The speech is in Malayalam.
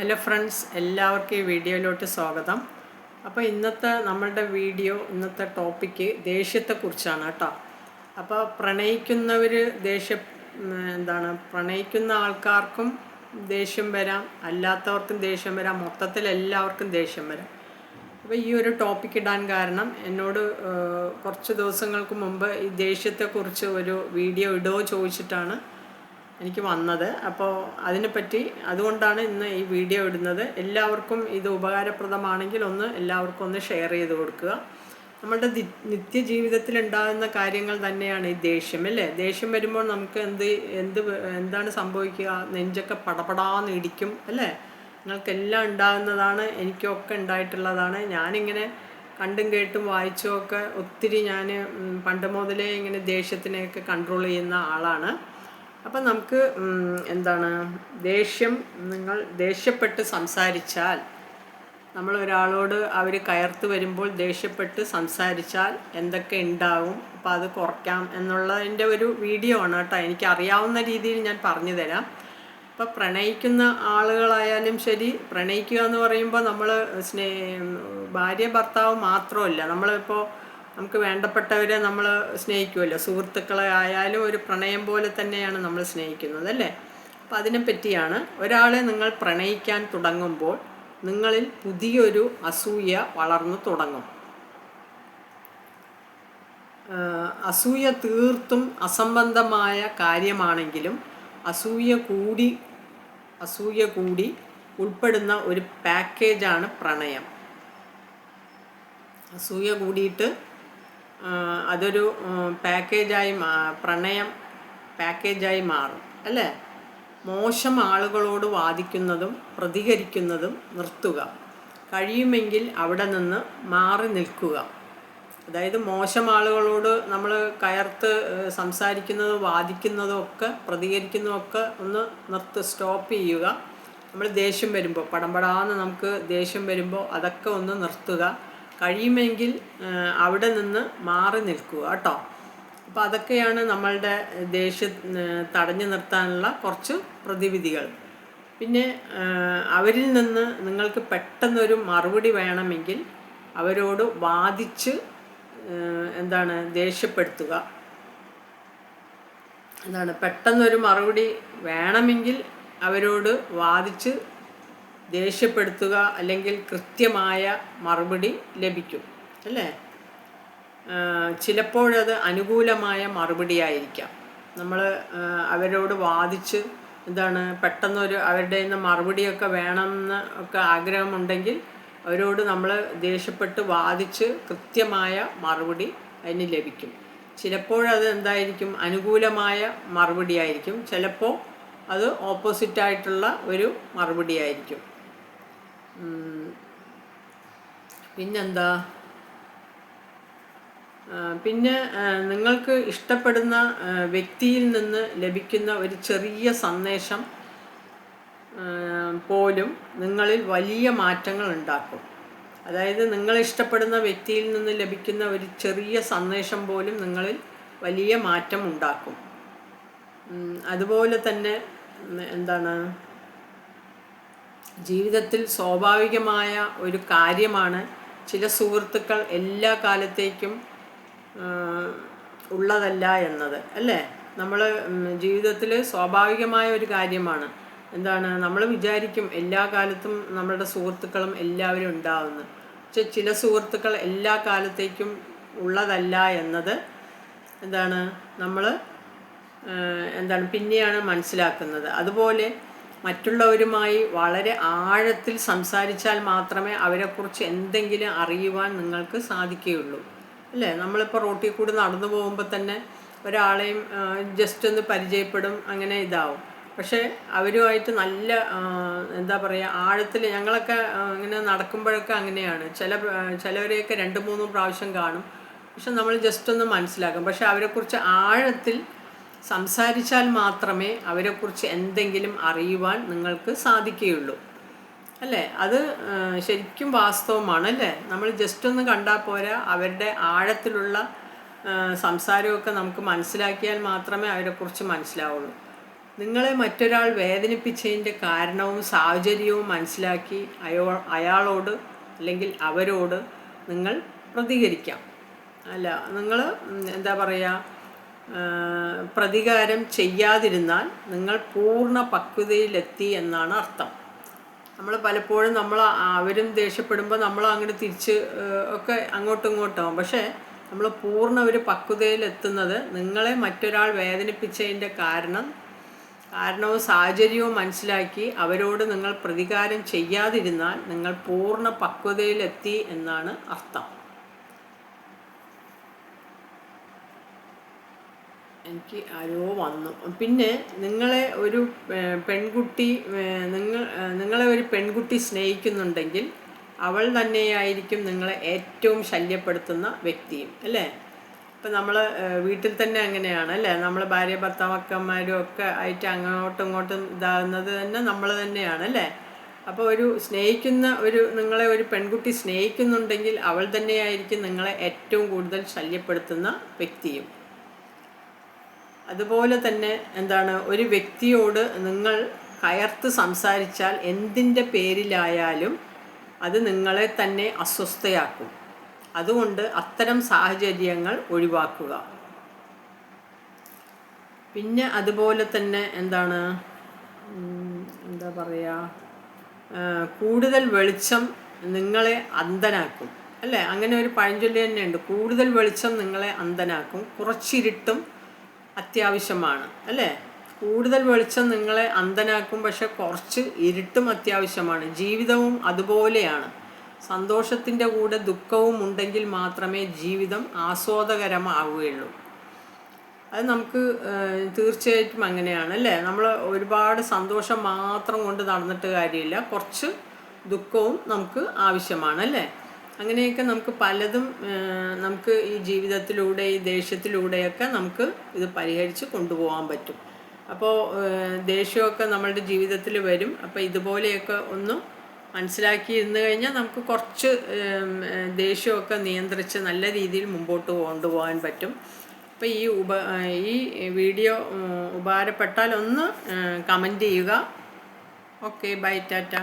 ഹലോ ഫ്രണ്ട്സ് എല്ലാവർക്കും ഈ വീഡിയോയിലോട്ട് സ്വാഗതം. അപ്പോൾ ഇന്നത്തെ നമ്മളുടെ വീഡിയോ ഇന്നത്തെ ടോപ്പിക്ക് ദേഷ്യത്തെക്കുറിച്ചാണ് കേട്ടോ. അപ്പോൾ പ്രണയിക്കുന്നവർ ദേഷ്യ എന്താണ് പ്രണയിക്കുന്ന ആൾക്കാർക്കും ദേഷ്യം വരാം അല്ലാത്തവർക്കും ദേഷ്യം വരാം മൊത്തത്തിൽ എല്ലാവർക്കും ദേഷ്യം വരാം. അപ്പോൾ ഈ ഒരു ടോപ്പിക്ക് ഇടാൻ കാരണം എന്നോട് കുറച്ച് ദിവസങ്ങൾക്ക് മുമ്പ് ഈ ദേഷ്യത്തെക്കുറിച്ച് ഒരു വീഡിയോ ഇടുമോ ചോദിച്ചിട്ടാണ് എനിക്ക് വന്നത്. അപ്പോൾ അതിനെപ്പറ്റി അതുകൊണ്ടാണ് ഇന്ന് ഈ വീഡിയോ ഇടുന്നത്. എല്ലാവർക്കും ഇത് ഉപകാരപ്രദമാണെങ്കിൽ ഒന്ന് എല്ലാവർക്കും ഒന്ന് ഷെയർ ചെയ്ത് കൊടുക്കുക. നമ്മളുടെ നിത്യജീവിതത്തിൽ ഉണ്ടാകുന്ന കാര്യങ്ങൾ തന്നെയാണ് ഈ ദേഷ്യം അല്ലേ? ദേഷ്യം വരുമ്പോൾ നമുക്ക് എന്ത് എന്ത് എന്താണ് സംഭവിക്കുക? നെഞ്ചൊക്കെ പടപടാന്ന് ഇടിക്കും അല്ലേ? നിങ്ങൾക്കെല്ലാം ഉണ്ടാകുന്നതാണ് എനിക്കൊക്കെ ഉണ്ടായിട്ടുള്ളതാണ്. ഞാനിങ്ങനെ കണ്ടും കേട്ടും വായിച്ചും ഒക്കെ ഒത്തിരി ഞാൻ പണ്ട് മുതലേ ഇങ്ങനെ ദേഷ്യത്തിനെയൊക്കെ കൺട്രോൾ ചെയ്യുന്ന ആളാണ്. അപ്പം നമുക്ക് എന്താണ് ദേഷ്യം നിങ്ങൾ ദേഷ്യപ്പെട്ട് സംസാരിച്ചാൽ നമ്മൾ ഒരാളോട് അവർ കയർത്ത് വരുമ്പോൾ ദേഷ്യപ്പെട്ട് സംസാരിച്ചാൽ എന്തൊക്കെ ഉണ്ടാവും അപ്പോൾ അത് കുറയ്ക്കാം എന്നുള്ളതിന്റെ ഒരു വീഡിയോ ആണ് കേട്ടോ. എനിക്ക് അറിയാവുന്ന രീതിയിൽ ഞാൻ പറഞ്ഞു തരാം. അപ്പോൾ പ്രണയിക്കുന്ന ആളുകളായാലും ശരി പ്രണയിക്കുക എന്ന് പറയുമ്പോൾ നമ്മൾ സ്നേ ഭാര്യ ഭർത്താവ് മാത്രമല്ല. നമ്മളിപ്പോൾ നമുക്ക് വേണ്ടപ്പെട്ടവരെ നമ്മൾ സ്നേഹിക്കുമല്ലോ. സുഹൃത്തുക്കളെ ആയാലും ഒരു പ്രണയം പോലെ തന്നെയാണ് നമ്മൾ സ്നേഹിക്കുന്നത് അല്ലേ? അപ്പം അതിനെപ്പറ്റിയാണ് ഒരാളെ നിങ്ങൾ പ്രണയിക്കാൻ തുടങ്ങുമ്പോൾ നിങ്ങളിൽ പുതിയൊരു അസൂയ വളർന്നു തുടങ്ങും. അസൂയ തീർത്തും അസംബന്ധമായ കാര്യമാണെങ്കിലും അസൂയ കൂടി അസൂയ കൂടി ഉൾപ്പെടുന്ന ഒരു പാക്കേജാണ് പ്രണയം. അസൂയ കൂടിയിട്ട് അതൊരു പാക്കേജായി മാ പ്രണയം പാക്കേജായി മാറും അല്ലേ? മോശം ആളുകളോട് വാദിക്കുന്നതും പ്രതികരിക്കുന്നതും നിർത്തുക. കഴിയുമെങ്കിൽ അവിടെ നിന്ന് മാറി നിൽക്കുക. അതായത് മോശം ആളുകളോട് നമ്മൾ കയർത്ത് സംസാരിക്കുന്നതും വാദിക്കുന്നതും ഒക്കെ പ്രതികരിക്കുന്നതും ഒക്കെ ഒന്ന് നിർത്ത് സ്റ്റോപ്പ് ചെയ്യുക. നമ്മൾ ദേഷ്യം വരുമ്പോൾ പടംപടാന്ന് നമുക്ക് ദേഷ്യം വരുമ്പോൾ അതൊക്കെ ഒന്ന് നിർത്തുക. കഴിയുമെങ്കിൽ അവിടെ നിന്ന് മാറി നിൽക്കുക കേട്ടോ. അപ്പോൾ അതൊക്കെയാണ് നമ്മളുടെ ദേഷ്യ തടഞ്ഞു നിർത്താനുള്ള കുറച്ച് പ്രതിവിധികൾ. പിന്നെ അവരിൽ നിന്ന് നിങ്ങൾക്ക് പെട്ടെന്നൊരു മറുപടി വേണമെങ്കിൽ അവരോട് വാദിച്ച് എന്താണ് ദേഷ്യപ്പെടുത്തുക. എന്താണ് പെട്ടെന്നൊരു മറുപടി വേണമെങ്കിൽ അവരോട് വാദിച്ച് ദേഷ്യപ്പെടുത്തുക അല്ലെങ്കിൽ കൃത്യമായ മറുപടി ലഭിക്കും അല്ലേ? ചിലപ്പോഴത് അനുകൂലമായ മറുപടിയായിരിക്കാം. നമ്മൾ അവരോട് വാദിച്ച് എന്താണ് പെട്ടെന്നൊരു അവരുടെ നിന്ന് മറുപടിയൊക്കെ വേണമെന്ന് ഒക്കെ ആഗ്രഹമുണ്ടെങ്കിൽ അവരോട് നമ്മൾ ദേഷ്യപ്പെട്ട് വാദിച്ച് കൃത്യമായ മറുപടി അതിന് ലഭിക്കും. ചിലപ്പോഴത് എന്തായിരിക്കും? അനുകൂലമായ മറുപടിയായിരിക്കും. ചിലപ്പോൾ അത് ഓപ്പോസിറ്റായിട്ടുള്ള ഒരു മറുപടി ആയിരിക്കും ഉം. പിന്നെന്താ? പിന്നെ നിങ്ങൾക്ക് ഇഷ്ടപ്പെടുന്ന വ്യക്തിയിൽ നിന്ന് ലഭിക്കുന്ന ഒരു ചെറിയ സന്ദേശം പോലും നിങ്ങളിൽ വലിയ മാറ്റങ്ങൾ ഉണ്ടാക്കും. അതായത് നിങ്ങൾ ഇഷ്ടപ്പെടുന്ന വ്യക്തിയിൽ നിന്ന് ലഭിക്കുന്ന ഒരു ചെറിയ സന്ദേശം പോലും നിങ്ങളിൽ വലിയ മാറ്റം ഉണ്ടാക്കും. അതുപോലെ തന്നെ എന്താണ്? ജീവിതത്തിൽ സ്വാഭാവികമായ ഒരു കാര്യമാണ് ചില സുഹൃത്തുക്കൾ എല്ലാ കാലത്തേക്കും ഉള്ളതല്ല എന്നത് അല്ലേ? നമ്മൾ ജീവിതത്തിൽ സ്വാഭാവികമായ ഒരു കാര്യമാണ്. എന്താണ്? നമ്മൾ വിചാരിക്കും എല്ലാ കാലത്തും നമ്മളുടെ സുഹൃത്തുക്കളും എല്ലാവരും ഉണ്ടാവുന്നു. പക്ഷെ ചില സുഹൃത്തുക്കൾ എല്ലാ കാലത്തേക്കും ഉള്ളതല്ല എന്നത് എന്താണ്? നമ്മൾ എന്താണ്? പിന്നെയാണ് മനസ്സിലാക്കുന്നത്. അതുപോലെ മറ്റുള്ളവരുമായി വളരെ ആഴത്തിൽ സംസാരിച്ചാൽ മാത്രമേ അവരെക്കുറിച്ച് എന്തെങ്കിലും അറിയുവാൻ നിങ്ങൾക്ക് സാധിക്കുകയുള്ളൂ. അല്ലേ? നമ്മളിപ്പോൾ റോട്ടിൽ കൂടി നടന്നു പോകുമ്പോൾ തന്നെ ഒരാളെയും ജസ്റ്റ് ഒന്ന് പരിചയപ്പെടും അങ്ങനെ ഇതാവും. പക്ഷേ അവരുമായിട്ട് നല്ല എന്താ പറയുക ആഴത്തിൽ ഞങ്ങളൊക്കെ ഇങ്ങനെ നടക്കുമ്പോഴൊക്കെ അങ്ങനെയാണ്. ചില ചിലവരെയൊക്കെ രണ്ട് മൂന്ന് പ്രാവശ്യം കാണും. പക്ഷെ നമ്മൾ ജസ്റ്റ് ഒന്ന് മനസ്സിലാക്കും. പക്ഷെ അവരെക്കുറിച്ച് ആഴത്തിൽ സംസാരിച്ചാൽ മാത്രമേ അവരെക്കുറിച്ച് എന്തെങ്കിലും അറിയുവാൻ നിങ്ങൾക്ക് സാധിക്കുകയുള്ളൂ. അല്ലേ? അത് ശരിക്കും വാസ്തവമാണ് അല്ലേ? നമ്മൾ ജസ്റ്റ് ഒന്ന് കണ്ടാൽ പോരാ അവരുടെ ആഴത്തിലുള്ള സംസാരമൊക്കെ നമുക്ക് മനസ്സിലാക്കിയാൽ മാത്രമേ അവരെക്കുറിച്ച് മനസ്സിലാവുള്ളൂ. നിങ്ങളെ മറ്റൊരാൾ വേദനിപ്പിച്ചതിന്റെ കാരണവും സാഹചര്യവും മനസ്സിലാക്കി അയോ അയാളോട് അല്ലെങ്കിൽ അവരോട് നിങ്ങൾ പ്രതികരിക്കാം. അല്ല നിങ്ങൾ എന്താ പറയുക പ്രതികാരം ചെയ്യാതിരുന്നാൽ നിങ്ങൾ പൂർണ പക്വതയിലെത്തി എന്നാണ് അർത്ഥം. നമ്മൾ പലപ്പോഴും നമ്മൾ അവരും ദേഷ്യപ്പെടുമ്പോൾ നമ്മൾ അങ്ങനെ തിരിച്ച് ഒക്കെ അങ്ങോട്ടും ഇങ്ങോട്ടും പക്ഷേ നമ്മൾ പൂർണ ഒരു പക്വതയിലെത്തുന്നത് നിങ്ങളെ മറ്റൊരാൾ വേദനിപ്പിച്ചതിന്റെ കാരണം കാരണവും സാഹചര്യവും മനസ്സിലാക്കി അവരോട് നിങ്ങൾ പ്രതികാരം ചെയ്യാതിരുന്നാൽ നിങ്ങൾ പൂർണ പക്വതയിലെത്തി എന്നാണ് അർത്ഥം. എനിക്ക് ആരോ വന്നു. പിന്നെ നിങ്ങളെ ഒരു പെൺകുട്ടി നിങ്ങൾ നിങ്ങളെ ഒരു പെൺകുട്ടി സ്നേഹിക്കുന്നുണ്ടെങ്കിൽ അവൾ തന്നെയായിരിക്കും നിങ്ങളെ ഏറ്റവും ശല്യപ്പെടുത്തുന്ന വ്യക്തിയും അല്ലേ? ഇപ്പം നമ്മൾ വീട്ടിൽ തന്നെ അങ്ങനെയാണ് അല്ലേ? നമ്മൾ ഭാര്യ ഭർത്താവക്കന്മാരും ഒക്കെ ആയിട്ട് അങ്ങോട്ടും ഇങ്ങോട്ടും ഇതാകുന്നത് തന്നെ നമ്മൾ തന്നെയാണ് അല്ലേ? അപ്പോൾ ഒരു സ്നേഹിക്കുന്ന ഒരു നിങ്ങളെ ഒരു പെൺകുട്ടി സ്നേഹിക്കുന്നുണ്ടെങ്കിൽ അവൾ തന്നെയായിരിക്കും നിങ്ങളെ ഏറ്റവും കൂടുതൽ ശല്യപ്പെടുത്തുന്ന വ്യക്തിയും. അതുപോലെ തന്നെ എന്താണ് ഒരു വ്യക്തിയോട് നിങ്ങൾ കയർത്ത് സംസാരിച്ചാൽ എന്തിന്റെ പേരിലായാലും അത് നിങ്ങളെ തന്നെ അസ്വസ്ഥയാക്കും. അതുകൊണ്ട് അത്തരം സാഹചര്യങ്ങൾ ഒഴിവാക്കുക. പിന്നെ അതുപോലെ തന്നെ എന്താണ് എന്താ പറയുക കൂടുതൽ വെളിച്ചം നിങ്ങളെ അന്ധനാക്കും. അല്ലേ? അങ്ങനെ ഒരു പഴഞ്ചൊല്ലി തന്നെയുണ്ട്. കൂടുതൽ വെളിച്ചം നിങ്ങളെ അന്ധനാക്കും. കുറച്ചിരുട്ടും അത്യാവശ്യമാണ് അല്ലേ? കൂടുതൽ വെളിച്ചം നിങ്ങളെ അന്ധനാക്കും പക്ഷെ കുറച്ച് ഇരുട്ടും അത്യാവശ്യമാണ്. ജീവിതവും അതുപോലെയാണ്. സന്തോഷത്തിന്റെ കൂടെ ദുഃഖവും ഉണ്ടെങ്കിൽ മാത്രമേ ജീവിതം ആസ്വാദകരമാവുകയുള്ളൂ. അത് നമുക്ക് തീർച്ചയായിട്ടും അങ്ങനെയാണ് അല്ലേ? നമ്മൾ ഒരുപാട് സന്തോഷം മാത്രം കൊണ്ട് നടന്നിട്ട് കാര്യമില്ല. കുറച്ച് ദുഃഖവും നമുക്ക് ആവശ്യമാണ് അല്ലേ? അങ്ങനെയൊക്കെ നമുക്ക് പലതും നമുക്ക് ഈ ജീവിതത്തിലൂടെ ഈ ദേഷ്യത്തിലൂടെയൊക്കെ നമുക്ക് ഇത് പരിഹരിച്ച് കൊണ്ടുപോകാൻ പറ്റും. അപ്പോൾ ദേഷ്യമൊക്കെ നമ്മളുടെ ജീവിതത്തിൽ വരും. അപ്പോൾ ഇതുപോലെയൊക്കെ ഒന്ന് മനസ്സിലാക്കി ഇരുന്ന് കഴിഞ്ഞാൽ നമുക്ക് കുറച്ച് ദേഷ്യമൊക്കെ നിയന്ത്രിച്ച് നല്ല രീതിയിൽ മുമ്പോട്ട് കൊണ്ടുപോകാൻ പറ്റും. അപ്പോൾ ഈ ഉപ ഈ വീഡിയോ ഉപകാരപ്പെട്ടാൽ ഒന്ന് കമന്റ് ചെയ്യുക. Okay bye Tata.